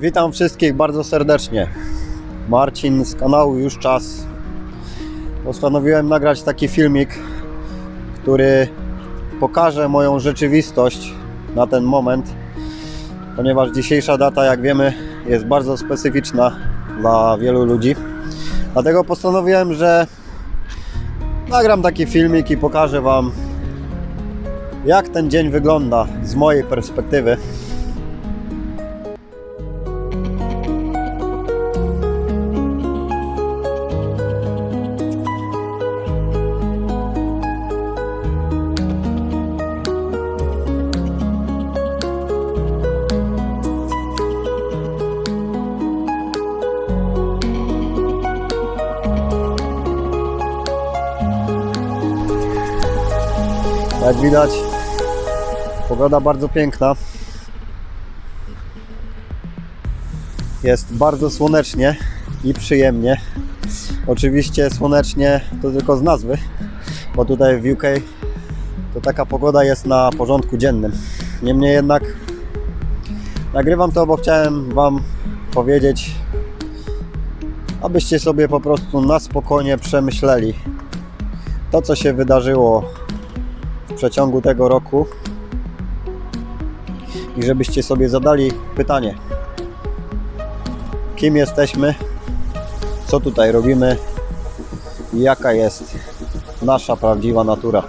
Witam wszystkich bardzo serdecznie. Marcin z kanału Już Czas. Postanowiłem nagrać taki filmik, który pokaże moją rzeczywistość na ten moment, ponieważ dzisiejsza data, jak wiemy, jest bardzo specyficzna dla wielu ludzi. Dlatego postanowiłem, że nagram taki filmik i pokażę Wam, jak ten dzień wygląda z mojej perspektywy. Jak widać, pogoda bardzo piękna. Jest bardzo słonecznie i przyjemnie. Oczywiście słonecznie to tylko z nazwy, bo tutaj w UK to taka pogoda jest na porządku dziennym. Niemniej jednak nagrywam to, bo chciałem Wam powiedzieć, abyście sobie po prostu na spokojnie przemyśleli to, co się wydarzyło w przeciągu tego roku. I żebyście sobie zadali pytanie, kim jesteśmy, co tutaj robimy? I jaka jest nasza prawdziwa natura.